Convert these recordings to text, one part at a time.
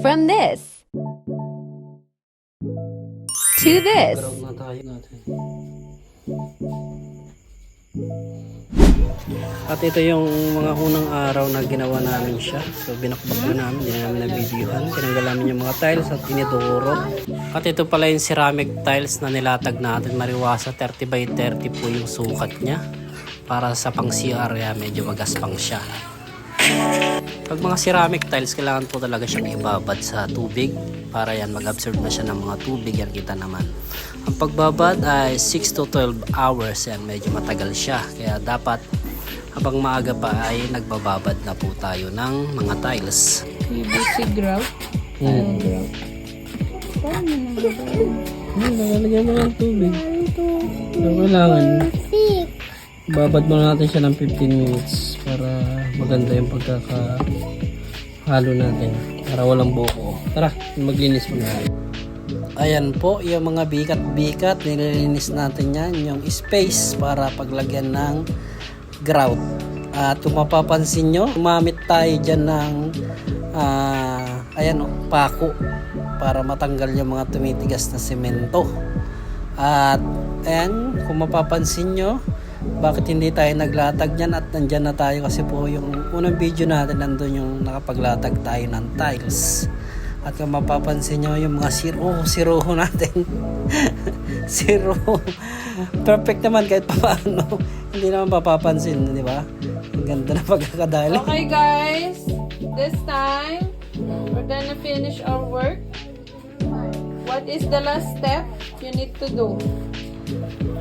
From this to this. At ito yung mga unang araw na ginawa namin siya. So binakbak na namin, hindi na namin na-videohan. Tinanggal namin yung mga tiles at iniduro. At ito pala yung ceramic tiles na nilatag natin. Mariwasa 30 by 30 po yung sukat niya. Para sa pang CR, medyo magaspang siya. Pag mga ceramic tiles, kailangan po talaga siyang ibabad sa tubig para yan mag-absorb na siya ng mga tubig. Yan kita naman. Ang pagbabad ay 6 to 12 hours. Yan, medyo matagal siya. Kaya dapat habang maaga pa ay nagbababad na po tayo ng mga tiles. PVC grout. Hmm. grout. Paano? Hmm, lalagyan mo ng tubig. So, kailangan babad muna natin siya ng 15 minutes para maganda yung pagkakahalo natin para walang buko. Tara, maglinis muna. Ayan po, yung mga bikat-bikat, nililinis natin yan, yung space para paglagyan ng grout. At kung mapapansin nyo, umamit tayo dyan ng ah, ayan o, pako para matanggal yung mga tumitigas na semento. At ayan, kung mapapansin nyo, bakit hindi tayo naglatag niyan at nandyan na tayo kasi po yung unang video natin nandun yung nakapaglatag tayo ng tiles. At kung mapapansin nyo yung mga zero, zero natin. zero. Perfect naman kahit paano. hindi naman mapapansin, di ba? Ang ganda na pagkakadali. Okay guys, this time we're gonna finish our work. What is the last step you need to do?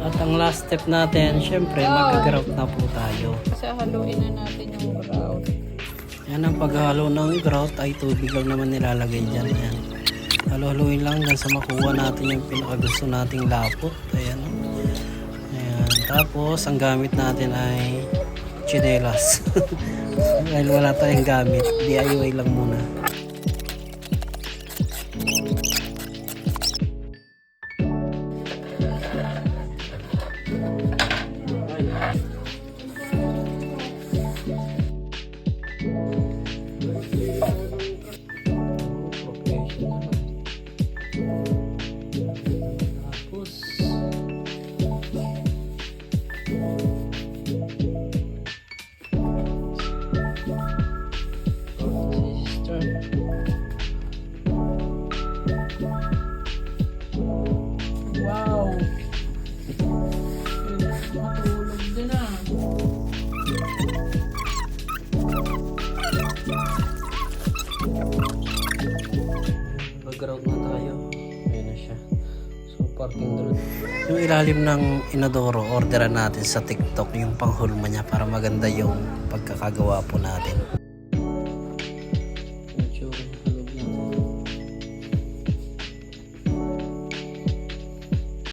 At ang last step natin, syempre, mag-grout na po tayo. Kasi haluin na natin yung grout. Yan ang paghalo ng grout ay tubig lang naman nilalagay dyan. Yan. Halo-haluin lang hanggang sa makuha natin yung pinakagusto nating lapot. Ayan. Ayan. Tapos, ang gamit natin ay chinelas. Dahil wala tayong gamit, DIY lang muna. Wow! Matulog din. Mag-ground na tayo. Ayan na siya. So, parking doon. Yung ilalim ng inodoro, orderan natin sa TikTok yung panghulma niya para maganda yung pagkakagawa po natin.